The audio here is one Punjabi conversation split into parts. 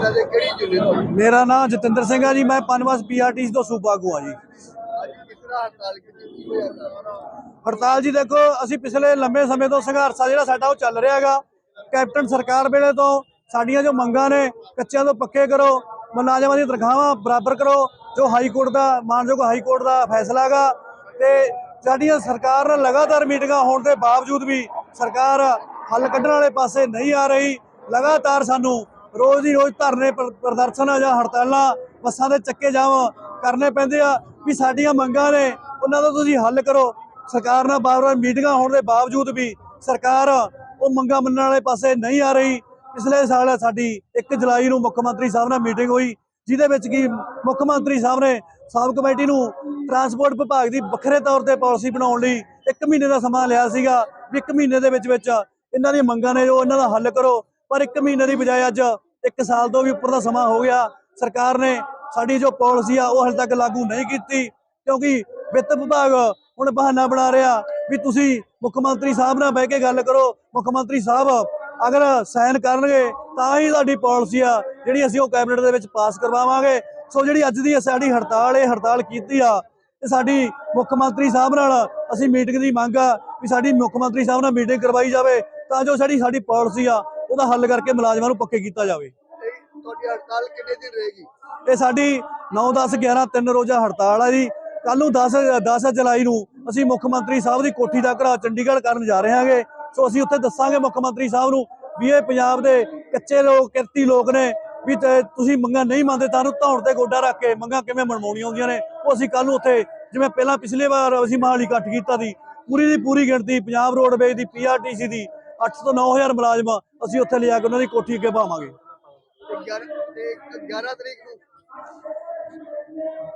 ਮੇਰਾ ਨਾਮ ਜਤਿੰਦਰ ਸਿੰਘ ਆ ਜੀ ਮੈਂ ਪਨਵਸ ਪੀਆਰਟੀਸੀ ਤੋਂ ਸੂਬਾ ਆਗੂ ਆ ਜੀ? ਹੜਤਾਲ ਜੀ ਦੇਖੋ ਅਸੀਂ ਪਿਛਲੇ ਲੰਬੇ ਸਮੇਂ ਤੋਂ ਸੰਘਰਸ਼ ਆ ਜਿਹੜਾ ਸਾਡਾ ਉਹ ਚੱਲ ਰਿਹਾ ਹੈਗਾ। ਕੈਪਟਨ ਸਰਕਾਰ ਵੇਲੇ ਤੋਂ ਸਾਡੀਆਂ ਜੋ ਮੰਗਾਂ ਨੇ ਕੱਚਿਆਂ ਤੋਂ ਪੱਕੇ ਕਰੋ ਮੁਲਾਜ਼ਮਾਂ ਦੀਆਂ ਤਨਖਾਹਾਂ ਬਰਾਬਰ ਕਰੋ ਜੋ ਹਾਈ ਕੋਰਟ ਦਾ ਮਾਨਯੋਗ ਹਾਈ ਕੋਰਟ ਦਾ ਫੈਸਲਾ ਹੈਗਾ। ਤੇ ਸਾਡੀਆਂ ਸਰਕਾਰ ਨਾਲ ਲਗਾਤਾਰ ਮੀਟਿੰਗਾਂ ਹੋਣ ਦੇ ਬਾਵਜੂਦ ਵੀ ਸਰਕਾਰ ਹੱਲ ਕੱਢਣ ਵਾਲੇ ਪਾਸੇ ਨਹੀਂ ਆ ਰਹੀ। ਲਗਾਤਾਰ ਸਾਨੂੰ ਰੋਜ਼ ਹੀ ਰੋਜ਼ ਧਰਨੇ ਪ੍ਰਦਰਸ਼ਨ ਜਾਂ ਹੜਤਾਲਾਂ, ਬੱਸਾਂ ਦੇ ਚੱਕੇ ਜਾਮ ਕਰਨੇ ਪੈਂਦੇ ਆ ਵੀ ਸਾਡੀਆਂ ਮੰਗਾਂ ਨੇ, ਉਹਨਾਂ ਦਾ ਤੁਸੀਂ ਹੱਲ ਕਰੋ। ਸਰਕਾਰ ਨਾਲ ਬਾਰ-ਬਾਰ ਮੀਟਿੰਗਾਂ ਹੋਣ ਦੇ ਬਾਵਜੂਦ ਵੀ ਸਰਕਾਰ ਉਹ ਮੰਗਾਂ ਮੰਨਣ ਵਾਲੇ ਪਾਸੇ ਨਹੀਂ ਆ ਰਹੀ। ਪਿਛਲੇ ਸਾਲ ਸਾਡੀ 1 ਜੁਲਾਈ ਨੂੰ ਮੁੱਖ ਮੰਤਰੀ ਸਾਹਿਬ ਨਾਲ ਮੀਟਿੰਗ ਹੋਈ, ਜਿਹਦੇ ਵਿੱਚ ਕੀ ਮੁੱਖ ਮੰਤਰੀ ਸਾਹਿਬ ਨੇ ਸਾਬ ਕਮੇਟੀ ਨੂੰ ਟਰਾਂਸਪੋਰਟ ਵਿਭਾਗ ਦੀ ਵੱਖਰੇ ਤੌਰ ਤੇ ਪਾਲਿਸੀ ਬਣਾਉਣ ਲਈ 1 ਮਹੀਨੇ ਦਾ ਸਮਾਂ ਲਿਆ ਸੀਗਾ, ਵੀ 1 ਮਹੀਨੇ ਦੇ ਵਿੱਚ ਵਿੱਚ ਇਹਨਾਂ ਦੀਆਂ ਮੰਗਾਂ ਨੇ ਜੋ ਇਹਨਾਂ ਦਾ ਹੱਲ ਕਰੋ। ਪਰ 1 ਮਹੀਨੇ ਦੀ ਬਜਾਏ ਅੱਜ 1 ਸਾਲ ਤੋਂ ਵੀ ਉੱਪਰ ਦਾ ਸਮਾਂ ਹੋ ਗਿਆ। ਸਰਕਾਰ ਨੇ ਸਾਡੀ ਜੋ ਪਾਲਿਸੀ ਆ, ਉਹ ਹਾਲੇ ਤੱਕ ਲਾਗੂ ਨਹੀਂ ਕੀਤੀ, ਕਿਉਂਕਿ ਵਿੱਤ ਵਿਭਾਗ ਹੁਣ ਬਹਾਨਾ ਬਣਾ ਰਿਹਾ ਵੀ ਤੁਸੀਂ ਮੁੱਖ ਮੰਤਰੀ ਸਾਹਿਬ ਨਾਲ ਬਹਿ ਕੇ ਗੱਲ ਕਰੋ। ਮੁੱਖ ਮੰਤਰੀ ਸਾਹਿਬ ਅਗਰ ਸਾਈਨ ਕਰਨਗੇ, ਤਾਂ ਹੀ ਸਾਡੀ ਪਾਲਿਸੀ ਆ, ਜਿਹੜੀ ਅਸੀਂ ਉਹ ਕੈਬਨਿਟ ਦੇ ਵਿੱਚ ਪਾਸ ਕਰਵਾਵਾਂਗੇ। ਸੋ ਜਿਹੜੀ ਅੱਜ ਦੀ ਸਾਡੀ ਹੜਤਾਲ, ਇਹ ਹੜਤਾਲ ਕੀਤੀ ਆ, ਤੇ ਸਾਡੀ ਮੁੱਖ ਮੰਤਰੀ ਸਾਹਿਬ ਨਾਲ ਅਸੀਂ ਮੀਟਿੰਗ ਦੀ ਮੰਗ ਆ ਵੀ ਸਾਡੀ ਮੁੱਖ ਮੰਤਰੀ ਸਾਹਿਬ ਨਾਲ ਮੀਟਿੰਗ ਕਰਵਾਈ ਜਾਵੇ, ਤਾਂ ਜੋ ਸਾਡੀ ਸਾਡੀ ਪਾਲਿਸੀ ਆ ਉਹਦਾ ਹੱਲ ਕਰਕੇ ਮੁਲਾਜ਼ਮਾਂ ਨੂੰ ਪੱਕੇ ਕੀਤਾ ਜਾਵੇ। ਤੁਹਾਡੀ ਹੜਤਾਲ ਕਿੰਨੇ ਦਿਨ ਰਹੇਗੀ? ਇਹ ਸਾਡੀ 9 10 11 ਤਿੰਨ ਰੋਜ਼ਾ ਹੜਤਾਲ ਆ ਜੀ। ਕੱਲ ਨੂੰ 10 10 ਜੁਲਾਈ ਨੂੰ ਅਸੀਂ ਮੁੱਖ ਮੰਤਰੀ ਸਾਹਿਬ ਦੀ ਕੋਠੀ ਦਾ ਘਰਾ ਚੰਡੀਗੜ੍ਹ ਕਰਨ ਜਾ ਰਹੇ ਹਾਂਗੇ। ਸੋ ਅਸੀਂ ਉੱਥੇ ਦੱਸਾਂਗੇ ਮੁੱਖ ਮੰਤਰੀ ਸਾਹਿਬ ਨੂੰ ਵੀ ਇਹ ਪੰਜਾਬ ਦੇ ਕੱਚੇ ਲੋਕ ਕਿਰਤੀ ਲੋਕ ਨੇ ਵੀ ਤੁਸੀਂ ਮੰਗਾਂ ਨਹੀਂ ਮੰਨਦੇ ਤਾਂ ਨੂੰ ਧੌਣ ਤੇ ਗੋਡਾ ਰੱਖ ਕੇ ਮੰਗਾਂ ਕਿਵੇਂ ਮਨਮਾਉਣੀਆਂ ਹੁੰਦੀਆਂ ਨੇ ਉਹ ਅਸੀਂ ਕੱਲ ਨੂੰ ਉੱਥੇ ਜਿਵੇਂ ਪਹਿਲਾਂ ਪਿਛਲੇ ਵਾਰ ਅਸੀਂ ਮਹਾਲੀ ਇਕੱਠ ਕੀਤਾ ਸੀ। ਪੂਰੀ ਦੀ ਪੂਰੀ ਗਿਣਤੀ ਪੰਜਾਬ ਰੋਡਵੇਜ਼ ਦੀ ਪੀਆਰਟੀਸੀ ਦੀ 8 ਤੋਂ 9000 ਮੁਲਾਜ਼ਮ ਅਸੀਂ ਉੱਥੇ ਲਿਆ ਕੇ ਉਹਨਾਂ ਦੀ ਕੋਠੀ ਅੱਗੇ ਪਾਵਾਂਗੇ। ਤੇ 11 ਤੇ 11 ਤਰੀਕ ਨੂੰ?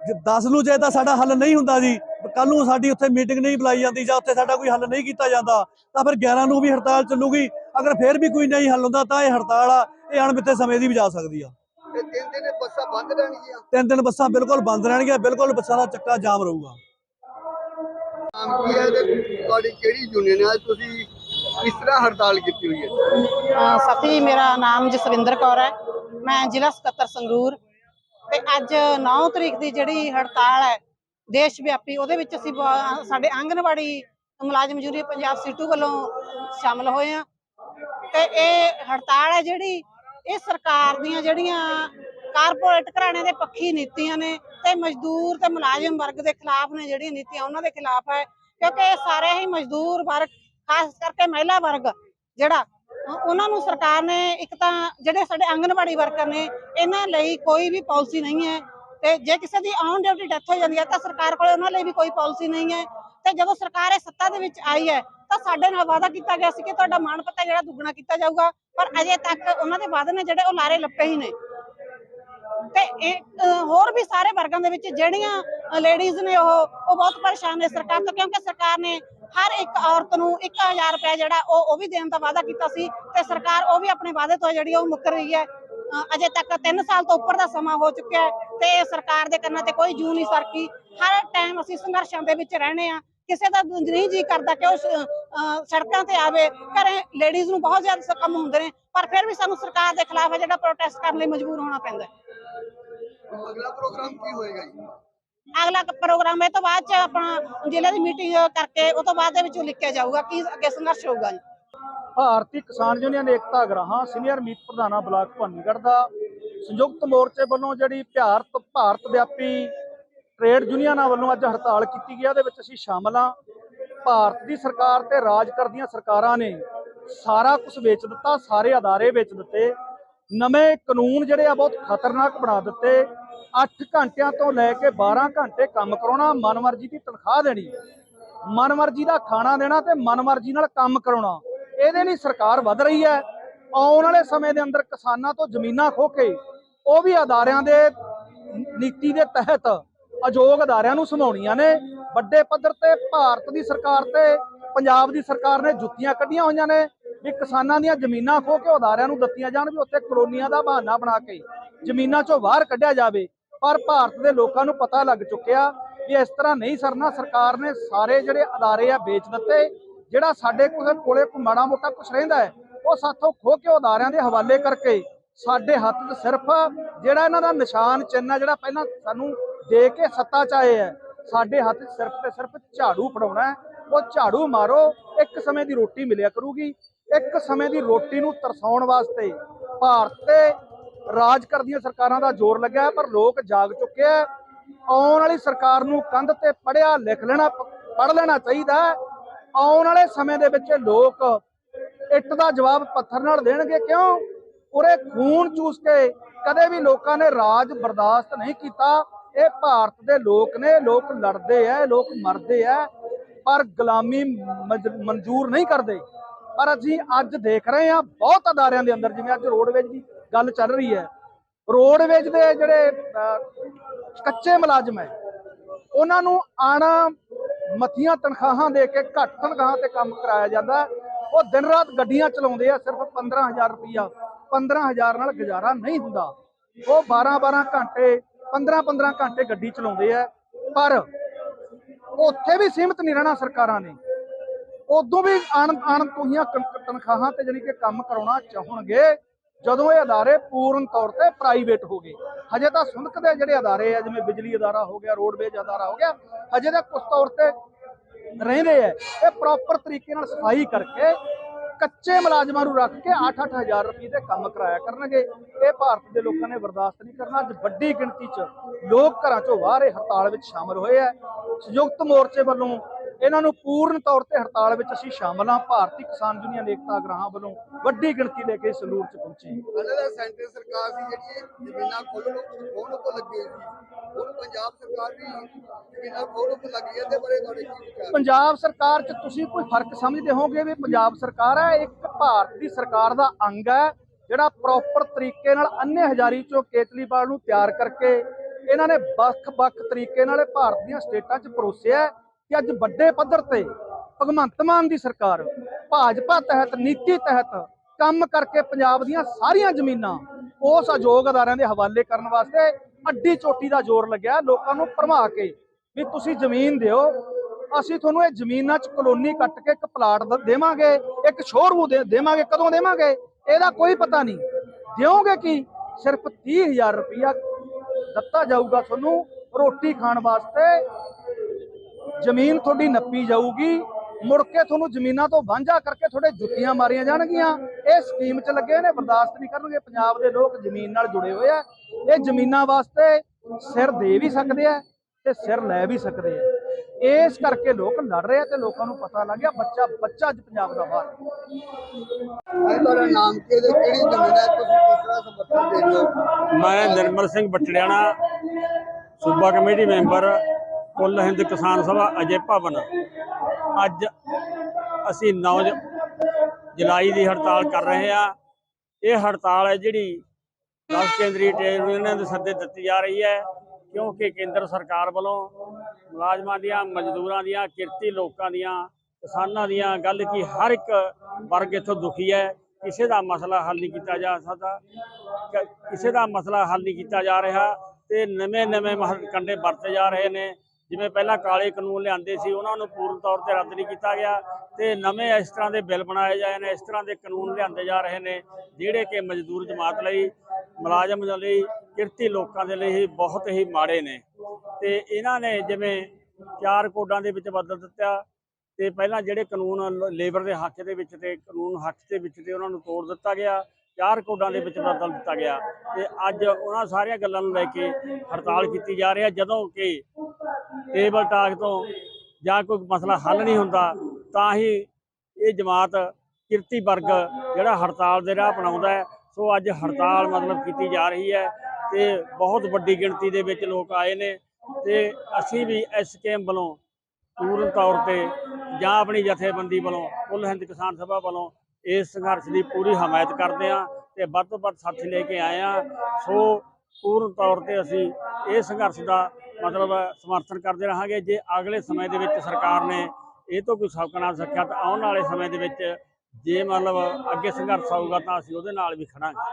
ਜੇ 10 ਨੂੰ ਜੇ ਤਾਂ ਸਾਡਾ ਹੱਲ ਨਹੀਂ ਹੁੰਦਾ ਜੀ। ਕੱਲ ਨੂੰ ਸਾਡੀ ਉੱਥੇ ਮੀਟਿੰਗ ਨਹੀਂ ਬੁਲਾਈ ਜਾਂਦੀ ਜਾਂ ਉੱਥੇ ਸਾਡਾ ਕੋਈ ਹੱਲ ਨਹੀਂ ਕੀਤਾ ਜਾਂਦਾ ਤਾਂ ਫਿਰ 11 ਨੂੰ ਵੀ ਹੜਤਾਲ ਚੱਲੂਗੀ। ਅਗਰ ਫਿਰ ਵੀ ਕੋਈ ਨਹੀਂ ਹੱਲ ਹੁੰਦਾ ਤਾਂ ਇਹ ਹੜਤਾਲ ਆ ਇਹ ਅਣਮਿੱਥੇ ਸਮੇਂ ਦੀ ਵੀ ਜਾ ਸਕਦੀ ਆ। ਤੇ ਤਿੰਨ ਦਿਨ ਬੱਸਾਂ ਬੰਦ ਰਹਿਣਗੀਆਂ? ਤਿੰਨ ਦਿਨ ਬੱਸਾਂ ਬਿਲਕੁਲ ਬੰਦ ਰਹਿਣਗੀਆਂ ਬਿਲਕੁਲ ਬੱਸਾਂ ਦਾ ਚੱਕਾ ਜਾਮ ਰਹੂਗਾ। ਨਾਮ ਕੀ ਹੈ ਤੇ ਤੁਹਾਡੀ ਕਿਹੜੀ ਯੂਨੀਅਨ ਹੈ? ਤੁਸੀਂ ਕਿਸ ਤਰ੍ਹਾਂ ਹੜਤਾਲ ਕੀਤੀ ਹੋਈ ਹੈ? ਅਹ ਸਾਥੀ ਜੀ, ਮੇਰਾ ਨਾਮ ਜਸਵਿੰਦਰ ਕੌਰ ਹੈ। ਮੈਂ ਜ਼ਿਲ੍ਹਾ ਸਕੱਤਰ ਸੰਗਰੂਰ। ਤੇ ਅੱਜ 9 ਤਰੀਕ ਦੀ ਜਿਹੜੀ ਹੜਤਾਲ ਹੈ, ਦੇਸ਼ ਵਿਆਪੀ, ਉਹਦੇ ਵਿੱਚ ਅਸੀਂ ਸਾਡੇ ਆਂਗਨਵਾੜੀ ਮੁਲਾਜ਼ਮ ਜੂਰੀ ਪੰਜਾਬ ਸੀਟੂ ਵੱਲੋਂ ਸ਼ਾਮਲ ਹੋਏ ਆ ਤੇ ਇਹ ਹੜਤਾਲ ਹੈ ਜਿਹੜੀ, ਇਹ ਸਰਕਾਰ ਦੀਆਂ ਜਿਹੜੀਆਂ ਕਾਰਪੋਰੇਟ ਘਰਾਣੇ ਦੇ ਪੱਖੀ ਨੀਤੀਆਂ ਨੇ ਤੇ ਮਜ਼ਦੂਰ ਤੇ ਮੁਲਾਜ਼ਮ ਵਰਗ ਦੇ ਖਿਲਾਫ ਨੇ ਜਿਹੜੀਆਂ ਨੀਤੀਆਂ, ਉਹਨਾਂ ਦੇ ਖਿਲਾਫ ਹੈ। ਕਿਉਂਕਿ ਇਹ ਸਾਰੇ ਹੀ ਮਜ਼ਦੂਰ ਵਰਗ ਖਾਸ ਕਰਕੇ ਮਹਿਲਾ ਵਰਗ, ਜਿਹੜਾ ਉਹਨਾਂ ਨੂੰ ਸਰਕਾਰ ਨੇ ਇੱਕ ਤਾਂ ਜਿਹੜੇ ਸਾਡੇ ਆਂਗਨਵਾੜੀ ਵਰਕਰ ਨੇ, ਇਹਨਾਂ ਲਈ ਕੋਈ ਵੀ ਪਾਲਿਸੀ ਨਹੀਂ ਹੈ ਤੇ ਜੇ ਕਿਸੇ ਦੀ ਆਨ ਡਿਊਟੀ ਡੈਥ ਹੋ ਜਾਂਦੀ ਹੈ ਤਾਂ ਸਰਕਾਰ ਕੋਲ ਉਹਨਾਂ ਲਈ ਵੀ ਕੋਈ ਪਾਲਿਸੀ ਨਹੀਂ ਹੈ ਤੇ ਜਦੋਂ ਸਰਕਾਰ ਇਹ ਸੱਤਾ ਦੇ ਵਿੱਚ ਆਈ ਹੈ ਤਾਂ ਸਾਡੇ ਨਾਲ ਵਾਅਦਾ ਕੀਤਾ ਗਿਆ ਸੀ ਕਿ ਤੁਹਾਡਾ ਮਾਣ ਪੱਤਾ ਜਿਹੜਾ ਦੁੱਗਣਾ ਕੀਤਾ ਜਾਊਗਾ, ਪਰ ਅਜੇ ਤੱਕ ਉਹਨਾਂ ਦੇ ਵਾਅਦੇ ਨੇ ਜਿਹੜੇ ਉਹ ਲਾਰੇ ਲੱਪੇ ਹੀ ਨੇ। ਤੇ ਹੋਰ ਵੀ ਸਾਰੇ ਵਰਗਾਂ ਦੇ ਵਿੱਚ ਜਿਹੜੀਆਂ ਲੇਡੀਜ਼ ਨੇ ਉਹ ਉਹ ਬਹੁਤ ਪਰੇਸ਼ਾਨ ਨੇ ਸਰਕਾਰ ਤੋਂ, ਕਿਉਂਕਿ ਸਰਕਾਰ ਨੇ ਹਰ ਇੱਕ ਔਰਤ ਨੂੰ 1000 ਰੁਪਏ ਜਿਹੜਾ ਉਹ ਉਹ ਵੀ ਦੇਣ ਦਾ ਵਾਅਦਾ ਕੀਤਾ ਸੀ ਤੇ ਸਰਕਾਰ ਉਹ ਵੀ ਆਪਣੇ ਵਾਅਦੇ ਤੋਂ ਜਿਹੜੀ ਉਹ ਮੁੱਕਰ ਰਹੀ ਹੈ। ਅਜੇ ਤੱਕ 3 ਸਾਲ ਤੋਂ ਉੱਪਰ ਦਾ ਸਮਾਂ ਹੋ ਚੁੱਕਿਆ ਹੈ ਤੇ ਸਰਕਾਰ ਦੇ ਕੰਨਾਂ ਤੇ ਕੋਈ ਜੂ ਨਹੀਂ ਸਰਕੀ। ਹਰ ਟਾਈਮ ਅਸੀਂ ਸੰਘਰਸ਼ਾਂ ਦੇ ਵਿੱਚ ਰਹਿਣੇ ਆ ਕਿਸੇ ਦਾ ਨਹੀਂ ਜੀ ਕਰਦਾ ਕਿ ਉਹ ਸੜਕਾਂ ਤੇ ਆਵੇ। ਘਰੇ ਲੇਡੀਜ਼ ਨੂੰ ਬਹੁਤ ਜ਼ਿਆਦਾ ਕੰਮ ਹੁੰਦੇ ਨੇ, ਪਰ ਫਿਰ ਵੀ ਸਾਨੂੰ ਸਰਕਾਰ ਦੇ ਖਿਲਾਫ ਜਿਹੜਾ ਪ੍ਰੋਟੈਸਟ ਕਰਨ ਲਈ ਮਜਬੂਰ ਹੋਣਾ ਪੈਂਦਾ ਹੈ। ਅਗਲਾ ਪ੍ਰੋਗਰਾਮ ਕੀ ਹੋਏਗਾ ਜੀ? ਅਗਲਾ ਪ੍ਰੋਗਰਾਮ ਇਹ ਤੋਂ ਬਾਅਦ ਚ ਆਪਣਾ ਜ਼ਿਲ੍ਹੇ ਦੀ ਮੀਟਿੰਗ ਕਰਕੇ ਉਹ ਤੋਂ ਬਾਅਦ ਦੇ ਵਿੱਚ ਲਿਖਿਆ ਜਾਊਗਾ ਕੀ ਅੱਗੇ ਸੰਘਰਸ਼ ਹੋਊਗਾ ਜੀ। ਭਾਰਤੀ ਕਿਸਾਨ ਯੂਨੀਅਨ ਏਕਤਾ ਗਰਾਹਾਂ ਸੀਨੀਅਰ ਮੀਤ ਪ੍ਰਧਾਨਾ ਬਲਾਕ ਭਵਾਨੀਗੜ੍ਹ ਦਾ ਸੰਯੁਕਤ ਮੋਰਚੇ ਵੱਲੋਂ ਜਿਹੜੀ ਭਾਰਤ ਭਾਰਤ ਵਿਆਪੀ ਟ੍ਰੇਡ ਯੂਨੀਅਨਾਂ ਵੱਲੋਂ ਅੱਜ ਹੜਤਾਲ ਕੀਤੀ ਗਈ ਉਹਦੇ ਵਿੱਚ ਅਸੀਂ ਸ਼ਾਮਲ ਹਾਂ। ਭਾਰਤ ਦੀ ਸਰਕਾਰ ਤੇ ਰਾਜ ਕਰਦੀਆਂ ਸਰਕਾਰਾਂ ਨੇ ਸਾਰਾ ਕੁਝ ਵੇਚ ਦਿੱਤਾ ਸਾਰੇ ਅਦਾਰੇ ਵੇਚ ਦਿੱਤੇ। ਨਵੇਂ ਕਾਨੂੰਨ ਜਿਹੜੇ ਆ ਬਹੁਤ ਖਤਰਨਾਕ ਬਣਾ ਦਿੱਤੇ। 8 ਘੰਟਿਆਂ ਤੋਂ ਲੈ ਕੇ 12 ਘੰਟੇ ਕੰਮ ਕਰਾਉਣਾ ਮਨਮਰਜ਼ੀ ਦੀ ਤਨਖਾਹ ਦੇਣੀ। ਮਨਮਰਜ਼ੀ ਦਾ ਖਾਣਾ ਦੇਣਾ ਤੇ ਮਨਮਰਜ਼ੀ ਨਾਲ ਕੰਮ ਕਰਾਉਣਾ। ਇਹਦੇ ਲਈ ਸਰਕਾਰ ਵੱਧ ਰਹੀ ਹੈ। ਆਉਣ ਵਾਲੇ ਸਮੇਂ ਦੇ ਅੰਦਰ ਕਿਸਾਨਾਂ ਤੋਂ ਜ਼ਮੀਨਾਂ ਖੋਹ ਕੇ ਉਹ ਵੀ ਅਦਾਰਿਆਂ ਦੇ ਨੀਤੀ ਦੇ ਤਹਿਤ ਅਯੋਗ ਅਦਾਰਿਆਂ ਨੂੰ ਸਮਾਉਣੀਆਂ ਨੇ। ਵੱਡੇ ਪੱਧਰ ਤੇ ਭਾਰਤ ਦੀ ਸਰਕਾਰ ਤੇ ਪੰਜਾਬ ਦੀ ਸਰਕਾਰ ਨੇ ਜੁੱਤੀਆਂ ਕੱਢੀਆਂ ਹੋਈਆਂ ਨੇ ਵੀ ਕਿਸਾਨਾਂ ਦੀਆਂ ਜ਼ਮੀਨਾਂ ਖੋਹ ਕੇ ਅਦਾਰਿਆਂ ਨੂੰ ਦਿੱਤੀਆਂ ਜਾਣ ਵੀ ਉੱਥੇ ਕਲੋਨੀਆਂ ਦਾ ਬਹਾਨਾ ਬਣਾ ਕੇ। ਜ਼ਮੀਨਾਂ ਚੋਂ ਬਾਹਰ ਕੱਢਿਆ ਜਾਵੇ, ਪਰ ਭਾਰਤ ਦੇ ਲੋਕਾਂ ਨੂੰ ਪਤਾ ਲੱਗ ਚੁੱਕਿਆ ਵੀ ਇਸ ਤਰ੍ਹਾਂ ਨਹੀਂ ਸਰਨਾ, ਸਰਕਾਰ ਨੇ ਸਾਰੇ ਜਿਹੜੇ ਅਦਾਰੇ ਆ ਵੇਚ ਦਿੱਤੇ, ਜਿਹੜਾ ਸਾਡੇ ਕੋਲ ਕੋਲੇ ਕੋਈ ਮਾੜਾ ਮੋਟਾ ਕੁਛ ਰਹਿੰਦਾ ਹੈ, ਉਹ ਸਾਥੋਂ ਖੋ ਕੇ ਉਹ ਅਦਾਰਿਆਂ ਦੇ ਹਵਾਲੇ ਕਰਕੇ ਸਾਡੇ ਹੱਥ 'ਚ ਸਿਰਫ ਜਿਹੜਾ ਇਹਨਾਂ ਦਾ ਨਿਸ਼ਾਨ ਚਿੰਨ੍ਹ ਹੈ ਜਿਹੜਾ ਪਹਿਲਾਂ ਸਾਨੂੰ ਦੇ ਕੇ ਸੱਤਾ 'ਚ ਆਏ ਹੈ ਸਾਡੇ ਹੱਥ 'ਚ ਸਿਰਫ ਤੇ ਸਿਰਫ ਝਾੜੂ ਫੜਾਉਣਾ ਹੈ, ਉਹ ਝਾੜੂ ਮਾਰੋ, ਇੱਕ ਸਮੇਂ ਦੀ ਰੋਟੀ ਮਿਲਿਆ ਕਰੂਗੀ, ਇੱਕ ਸਮੇਂ ਦੀ ਰੋਟੀ ਨੂੰ ਤਰਸਾਉਣ ਵਾਸਤੇ ਭਾਰਤ ਤੇ ਰਾਜ ਕਰਦੀਆਂ ਸਰਕਾਰਾਂ ਦਾ ਜ਼ੋਰ ਲੱਗਿਆ ਪਰ ਲੋਕ ਜਾਗ ਚੁੱਕੇ ਹੈ। ਆਉਣ ਵਾਲੀ ਸਰਕਾਰ ਨੂੰ ਕੰਧ ਤੇ ਪੜਿਆ, ਲਿਖ ਲੈਣਾ ਪੜ ਲੈਣਾ ਚਾਹੀਦਾ ਆਉਣ ਵਾਲੇ ਸਮੇਂ ਦੇ ਵਿੱਚ ਲੋਕ ਇੱਟ ਦਾ ਜਵਾਬ ਪੱਥਰ ਨਾਲ ਦੇਣਗੇ ਕਿਉਂ? ਉਰੇ ਖੂਨ ਚੂਸ ਕੇ ਕਦੇ ਵੀ ਲੋਕਾਂ ਨੇ ਰਾਜ ਬਰਦਾਸ਼ਤ ਨਹੀਂ ਕੀਤਾ। ਇਹ ਭਾਰਤ ਦੇ ਲੋਕ ਨੇ, ਲੋਕ ਲੜਦੇ ਐ, ਲੋਕ ਮਰਦੇ ਐ, ਪਰ ਗੁਲਾਮੀ ਮਜ- ਮਨਜ਼ੂਰ ਨਹੀਂ ਕਰਦੇ। ਪਰ ਅਸੀਂ ਅੱਜ ਦੇਖ ਰਹੇ ਹਾਂ, ਬਹੁਤ ਅਦਾਰਿਆਂ ਦੇ ਅੰਦਰ, ਜਿਵੇਂ ਅੱਜ ਰੋਡਵੇਜ ਦੀ ਗੱਲ ਚੱਲ ਰਹੀ ਹੈ। ਰੋਡਵੇਜ ਦੇ ਜਿਹੜੇ ਕੱਚੇ ਮੁਲਾਜ਼ਮ ਹੈ, ਉਹਨਾਂ ਨੂੰ ਆਣਾ ਮੱਥੀਆਂ ਤਨਖਾਹਾਂ ਦੇ ਕੇ ਘੱਟ ਤਨਖਾਹਾਂ ਤੇ ਕੰਮ ਕਰਾਇਆ ਜਾਂਦਾ ਉਹ ਦਿਨ ਰਾਤ ਗੱਡੀਆਂ ਚਲਾਉਂਦੇ ਆ, ਸਿਰਫ 15000 ਰੁਪਈਆ। 15000 ਨਾਲ ਗੁਜ਼ਾਰਾ ਨਹੀਂ ਹੁੰਦਾ। ਉਹ 12 12 ਘੰਟੇ 15 15 ਘੰਟੇ ਗੱਡੀ ਚਲਾਉਂਦੇ ਆ। ਪਰ ਉੱਥੇ ਵੀ ਸੀਮਤ ਨਹੀਂ ਰਹਿਣਾ ਸਰਕਾਰਾਂ ਨੇ। ਉਦੋਂ ਵੀ ਅਣ ਅਣ ਤੁਹੀਆਂ ਤਨਖਾਹਾਂ ਤੇ ਜਾਣੀ ਕਿ ਕੰਮ ਕਰਾਉਣਾ ਚਾਹਣਗੇ। ਜਦੋਂ ਇਹ ਅਦਾਰੇ ਪੂਰਨ ਤੌਰ ਤੇ ਪ੍ਰਾਈਵੇਟ ਹੋ ਗਏ, ਹਜੇ ਤਾਂ ਸੁਣਕ ਦੇ ਜਿਹੜੇ ਅਦਾਰੇ ਆ, ਜਿਵੇਂ ਬਿਜਲੀ ਅਦਾਰਾ ਹੋ ਗਿਆ ਰੋਡਵੇਜ ਅਦਾਰਾ ਹੋ ਗਿਆ, ਹਜੇ ਤਾਂ ਕੁਝ ਤੌਰ ਤੇ ਰਹਿੰਦੇ ਆ। ਇਹ ਪ੍ਰੋਪਰ ਤਰੀਕੇ ਨਾਲ ਸਫ਼ਾਈ ਕਰਕੇ ਕੱਚੇ ਮੁਲਾਜ਼ਮਾਂ ਨੂੰ ਰੱਖ ਕੇ 8-8000 ਰੁਪਏ ਦੇ ਕੰਮ ਕਰਾਇਆ ਕਰਨਗੇ। ਇਹ ਭਾਰਤ ਦੇ ਲੋਕਾਂ ਨੇ ਬਰਦਾਸ਼ਤ ਨਹੀਂ ਕਰਨਾ। ਅੱਜ ਵੱਡੀ ਗਿਣਤੀ 'ਚ ਲੋਕ ਘਰਾਂ 'ਚੋਂ ਬਾਹਰ ਇਹ ਹੜਤਾਲ ਵਿੱਚ ਸ਼ਾਮਲ ਹੋਏ ਆ। ਸੰਯੁਕਤ ਮੋਰਚੇ ਵੱਲੋਂ ਇਹਨਾਂ ਨੂੰ ਪੂਰਨ ਤੌਰ ਤੇ ਹੜਤਾਲ ਵਿੱਚ ਅਸੀਂ ਸ਼ਾਮਲ ਹਾਂ। ਭਾਰਤੀ ਕਿਸਾਨ ਯੂਨੀਅਨ ਏਕਤਾ ਗ੍ਰਾਹਾਂ ਵੱਲੋਂ ਵੱਡੀ ਗਿਣਤੀ ਲੈ ਕੇ ਸੰਗਰੂਰ 'ਚ ਪਹੁੰਚੇ ਇਹਨਾਂ ਦਾ ਸੈਂਟਰ ਸਰਕਾਰ ਸੀ ਜਿਹੜੀ ਜ਼ਮੀਨਾਂ ਖੋਲ੍ਹਣ ਖੋਹਣ ਤੋਂ ਲੱਗੀ ਹੋਈ ਸੀ। ਹੁਣ ਪੰਜਾਬ ਸਰਕਾਰ ਵੀ ਜ਼ਮੀਨਾਂ ਖੋਹਣ ਤੋਂ ਲੱਗੀ ਹੈ ਇਹਦੇ ਬਾਰੇ ਤੁਹਾਡੇ ਕੀ ਵਿਚਾਰ ਪੰਜਾਬ ਸਰਕਾਰ 'ਚ ਤੁਸੀਂ ਕੋਈ ਫ਼ਰਕ ਸਮਝਦੇ ਹੋਵੋਗੇ ਵੀ ਪੰਜਾਬ ਸਰਕਾਰ ਹੈ ਇੱਕ ਭਾਰਤ ਦੀ ਸਰਕਾਰ ਦਾ ਅੰਗ ਹੈ ਜਿਹੜਾ ਪ੍ਰੋਪਰ ਤਰੀਕੇ ਨਾਲ ਅੰਨੇ ਹਜ਼ਾਰੀ ਚੋਂ ਕੇਤਲੀਵਾਲ ਨੂੰ ਤਿਆਰ ਕਰਕੇ ਇਹਨਾਂ ਨੇ ਵੱਖ-ਵੱਖ ਤਰੀਕੇ ਨਾਲ ਭਾਰਤ ਦੀਆਂ ਸਟੇਟਾਂ 'ਚ ਪਰੋਸਿਆ ਕਿ ਅੱਜ ਵੱਡੇ ਪੱਧਰ ਤੇ ਭਗਵੰਤ ਮਾਨ ਦੀ ਸਰਕਾਰ ਭਾਜਪਾ ਤਹਿਤ, ਨੀਤੀ ਤਹਿਤ ਕੰਮ ਕਰਕੇ ਪੰਜਾਬ ਦੀਆਂ ਸਾਰੀਆਂ ਜ਼ਮੀਨਾਂ ਉਸ ਅਯੋਗ ਅਦਾਰਿਆਂ ਦੇ ਹਵਾਲੇ ਕਰਨ ਵਾਸਤੇ ਅੱਡੀ ਚੋਟੀ ਦਾ ਜ਼ੋਰ ਲੱਗਿਆ। ਲੋਕਾਂ ਨੂੰ ਭਰਮਾ ਕੇ ਵੀ ਤੁਸੀਂ ਜ਼ਮੀਨ ਦਿਓ, ਅਸੀਂ ਤੁਹਾਨੂੰ ਇਹ ਜ਼ਮੀਨਾਂ 'ਚ ਕਲੋਨੀ ਕੱਟ ਕੇ ਇੱਕ ਪਲਾਟ ਦੇਵਾਂਗੇ, ਇੱਕ ਸ਼ੋਰੂਮ ਦੇ, ਦੇਵਾਂਗੇ, ਕਦੋਂ ਦੇਵਾਂਗੇ, ਇਹਦਾ ਕੋਈ ਪਤਾ ਨਹੀਂ। ਦਿਓਗੇ ਕੀ? ਸਿਰਫ 30000 ਰੁਪਇਆ ਦਿੱਤਾ ਜਾਊਗਾ ਤੁਹਾਨੂੰ ਰੋਟੀ ਖਾਣ ਵਾਸਤੇ। ਜ਼ਮੀਨ ਤੁਹਾਡੀ ਨੱਪੀ ਜਾਊਗੀ ਮੁੜ ਕੇ ਤੁਹਾਨੂੰ ਜ਼ਮੀਨਾਂ ਤੋਂ ਵਾਂਝਾ ਕਰਕੇ ਤੁਹਾਡੇ ਜੁੱਤੀਆਂ ਮਾਰੀਆਂ ਜਾਣਗੀਆਂ। ਇਹ ਸਕੀਮ 'ਚ ਲੱਗੇ ਨੇ ਬਰਦਾਸ਼ਤ ਨਹੀਂ ਕਰਨਗੇ। ਪੰਜਾਬ ਦੇ ਲੋਕ ਜ਼ਮੀਨ ਨਾਲ ਜੁੜੇ ਹੋਏ ਆ। ਇਹ ਜ਼ਮੀਨਾਂ ਵਾਸਤੇ ਸਿਰ ਦੇ ਵੀ ਸਕਦੇ ਆ ਤੇ ਸਿਰ ਲੈ ਵੀ ਸਕਦੇ ਆ। ਇਸ ਕਰਕੇ ਲੋਕ ਲੜ ਰਹੇ ਆ ਤੇ ਲੋਕਾਂ ਨੂੰ ਪਤਾ ਲੱਗ ਗਿਆ ਬੱਚਾ ਬੱਚਾ ਅੱਜ ਪੰਜਾਬ ਦਾ ਬਾਹਰ ਹੈ। ਇਹ ਤੁਹਾਡਾ ਨਾਮ ਕੀ ਹੈ ਤੇ ਕਿਹੜੀ ਜ਼ਮੀਨ ਹੈ? ਤੁਸੀਂ ਕਿਸ ਤਰ੍ਹਾਂ ਸਮਰਥਨ ਦੇ ਰਹੇ ਹੋ? ਮੈਂ ਨਿਰਮਲ ਸਿੰਘ ਬਟੜਿਆਣਾ ਸੂਬਾ ਕਮੇਟੀ ਮੈਂਬਰ। ਕੁੱਲ ਹਿੰਦ ਕਿਸਾਨ ਸਭਾ ਅਜੇ ਭਵਨ। ਅੱਜ ਅਸੀਂ 9 ਜੁਲਾਈ ਦੀ ਹੜਤਾਲ ਕਰ ਰਹੇ ਹਾਂ। ਇਹ ਹੜਤਾਲ ਹੈ ਜਿਹੜੀ 10 ਕੇਂਦਰੀ ਟ੍ਰੇਡ ਯੂਨੀਅਨਾਂ ਦੇ ਸੱਦੇ ਦਿੱਤੀ ਜਾ ਰਹੀ ਹੈ, ਕਿਉਂਕਿ ਕੇਂਦਰ ਸਰਕਾਰ ਵੱਲੋਂ ਮੁਲਾਜ਼ਮਾਂ ਦੀਆਂ, ਮਜ਼ਦੂਰਾਂ ਦੀਆਂ, ਕਿਰਤੀ ਲੋਕਾਂ ਦੀਆਂ, ਕਿਸਾਨਾਂ ਦੀਆਂ ਗੱਲ ਕੀ ਹਰ ਇੱਕ ਵਰਗ ਇੱਥੋਂ ਦੁਖੀ ਹੈ। ਕਿਸੇ ਦਾ ਮਸਲਾ ਹੱਲ ਨਹੀਂ ਕੀਤਾ ਜਾ ਸਕਦਾ ਕਿਸੇ ਦਾ ਮਸਲਾ ਹੱਲ ਨਹੀਂ ਕੀਤਾ ਜਾ ਰਿਹਾ ਤੇ ਨਵੇਂ ਨਵੇਂ ਕੰਡੇ ਵਰਤੇ ਜਾ ਰਹੇ ਨੇ। ਜਿਵੇਂ ਪਹਿਲਾਂ ਕਾਲੇ ਕਾਨੂੰਨ ਲਿਆਂਦੇ ਸੀ, ਉਹਨਾਂ ਨੂੰ ਪੂਰਨ ਤੌਰ ਤੇ ਰੱਦ ਨਹੀਂ ਕੀਤਾ ਗਿਆ ਤੇ ਨਵੇਂ ਇਸ ਤਰ੍ਹਾਂ ਦੇ ਬਿੱਲ ਬਣਾਏ ਜਾਏ ਨੇ, ਇਸ ਤਰ੍ਹਾਂ ਦੇ ਕਾਨੂੰਨ ਲਿਆਂਦੇ ਜਾ ਰਹੇ ਨੇ, ਜਿਹੜੇ ਕਿ ਮਜ਼ਦੂਰ ਜਮਾਤ ਲਈ, ਮੁਲਾਜ਼ਮ ਦੇ ਲਈ, ਕਿਰਤੀ ਲੋਕਾਂ ਦੇ ਲਈ ਹੀ ਬਹੁਤ ਹੀ ਮਾੜੇ ਨੇ। ਤੇ ਇਹਨਾਂ ਨੇ ਜਿਵੇਂ ਚਾਰ ਕੋਡਾਂ ਦੇ ਵਿੱਚ ਬਦਲ ਦਿੱਤਾ ਤੇ ਪਹਿਲਾਂ ਜਿਹੜੇ ਕਾਨੂੰਨ ਲੇਬਰ ਦੇ ਹੱਕ ਦੇ ਵਿੱਚ ਤੇ ਕਾਨੂੰਨ ਹੱਕ ਦੇ ਵਿੱਚ ਤੇ ਉਹਨਾਂ ਨੂੰ ਤੋੜ ਦਿੱਤਾ ਗਿਆ ਚਾਰ ਕੋਡਾਂ ਦੇ ਵਿੱਚ ਬਦਲ ਦਿੱਤਾ ਗਿਆ ਤੇ ਅੱਜ ਉਹਨਾਂ ਸਾਰੀਆਂ ਗੱਲਾਂ ਨੂੰ ਲੈ ਕੇ ਹੜਤਾਲ ਕੀਤੀ ਜਾ ਰਹੀ ਹੈ। ਜਦੋਂ ਕਿ ਟੇਬਲ ਟਾਕ ਤੋਂ ਜਾਂ ਕੋਈ ਮਸਲਾ ਹੱਲ ਨਹੀਂ ਹੁੰਦਾ, ਤਾਂ ਹੀ ਇਹ ਜਮਾਤ ਕਿਰਤੀ ਵਰਗ ਜਿਹੜਾ ਹੜਤਾਲ ਦੇ ਰਾਹ ਅਪਣਾਉਂਦਾ ਹੈ। ਸੋ ਅੱਜ ਹੜਤਾਲ ਮਤਲਬ ਕੀਤੀ ਜਾ ਰਹੀ ਹੈ ਤੇ ਬਹੁਤ ਵੱਡੀ ਗਿਣਤੀ ਦੇ ਵਿੱਚ ਲੋਕ ਆਏ ਨੇ ਤੇ ਅਸੀਂ ਵੀ ਐਸਕੇਐਮ ਵੱਲੋਂ ਪੂਰਨ ਤੌਰ ਤੇ ਜਾਂ ਆਪਣੀ ਜਥੇਬੰਦੀ ਵੱਲੋਂ ਕੁੱਲ ਹਿੰਦ ਕਿਸਾਨ ਸਭਾ ਵੱਲੋਂ ਇਸ ਸੰਘਰਸ਼ ਦੀ ਪੂਰੀ ਹਮਾਇਤ ਕਰਦੇ ਹਾਂ ਤੇ ਵੱਧ ਤੋਂ ਵੱਧ ਸਾਥੀ ਲੈ ਕੇ ਆਏ ਹਾਂ। ਸੋ ਪੂਰਨ ਤੌਰ ਤੇ ਅਸੀਂ ਇਹ ਸੰਘਰਸ਼ ਦਾ ਮਤਲਬ ਸਮਰਥਨ ਕਰਦੇ ਰਹਾਂਗੇ। ਜੇ ਅਗਲੇ ਸਮੇਂ ਦੇ ਵਿੱਚ ਸਰਕਾਰ ਨੇ ਇਹ ਤੋਂ ਕੋਈ ਸਬਕ ਨਾ ਸਿੱਖਿਆ ਤਾਂ ਆਉਣ ਵਾਲੇ ਸਮੇਂ ਦੇ ਵਿੱਚ ਜੇ ਮਤਲਬ ਅੱਗੇ ਸੰਘਰਸ਼ ਆਊਗਾ ਤਾਂ ਅਸੀਂ ਉਹਦੇ ਨਾਲ ਵੀ ਖੜਾਂਗੇ।